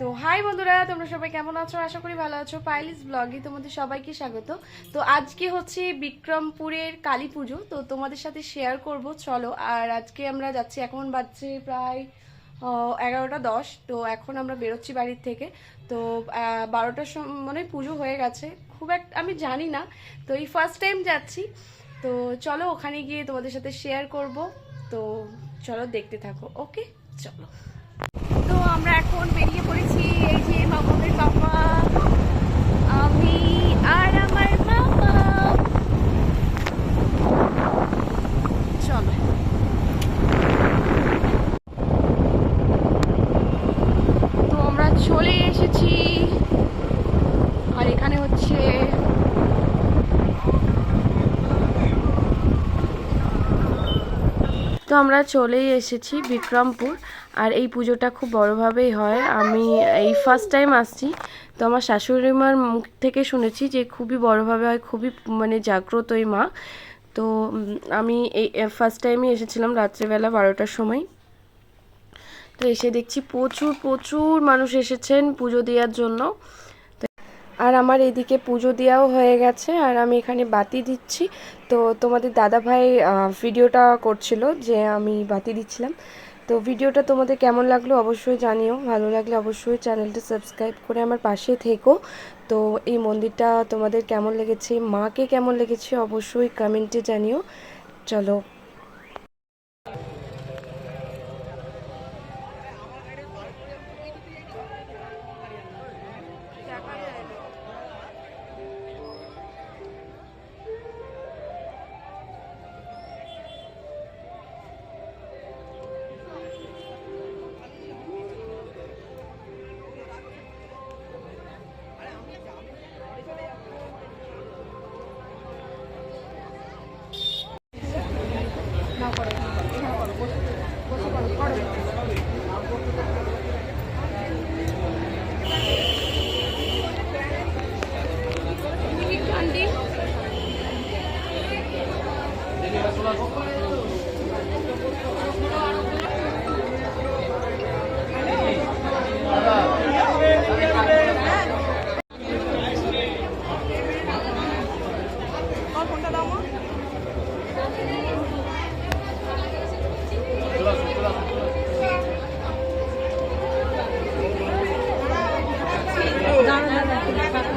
তো হাই বন্ধুরা, তোমরা সবাই কেমন আছো? আশা করি ভালো আছো। পাইলিস ব্লগে তোমাদের সবাইকে স্বাগত। তো আজকে হচ্ছে বিক্রমপুরের কালী পুজো, তো তোমাদের সাথে শেয়ার করব। চলো, আর আজকে আমরা যাচ্ছি, এখন বাজছে প্রায় এগারোটা দশ, তো এখন আমরা বেরোচ্ছি বাড়ির থেকে। তো বারোটার সময় মানে পুজো হয়ে গেছে। খুব একটা আমি জানি না। তো এই ফার্স্ট টাইম যাচ্ছি। তো চলো, ওখানে গিয়ে তোমাদের সাথে শেয়ার করব। তো চলো, দেখতে থাকো। ওকে চলো। এখন বেরিয়ে পড়েছি, এই যে মামনের বাবা, আমি আর আমার মামা। চলো। তো আমরা চলে এসেছি আর এখানে হচ্ছে তো আমরা চলেই এসেছি বিক্রমপুর, আর এই পুজোটা খুব বড়োভাবেই হয়। আমি এই ফার্স্ট টাইম আসছি, তো আমার শাশুড়ি মার মুখ থেকে শুনেছি যে খুবই বড়োভাবে হয়, খুবই মানে জাগ্রত এই মা। তো আমি এই ফার্স্ট টাইমই এসেছিলাম রাত্রেবেলা বারোটার সময়। তো এসে দেখছি প্রচুর প্রচুর মানুষ এসেছেন পুজো দেওয়ার জন্য। আর আমার এদিকে পুজো দেওয়াও হয়ে গেছে, আর আমি এখানে বাতি দিচ্ছি। তো তোমাদের দাদা ভাই ভিডিওটা করছিল যে আমি বাতি দিচ্ছিলাম। তো ভিডিওটা তোমাদের কেমন লাগল অবশ্যই জানিও, ভালো লাগলে অবশ্যই চ্যানেলটা সাবস্ক্রাইব করে আমার পাশে থেকো। তো এই মন্দিরটা তোমাদের কেমন লেগেছে, মাকে কেমন লেগেছে অবশ্যই কমেন্টে জানিও। চলো। এখানে করো এখানে করো বসে করো করো Gracias. Gracias.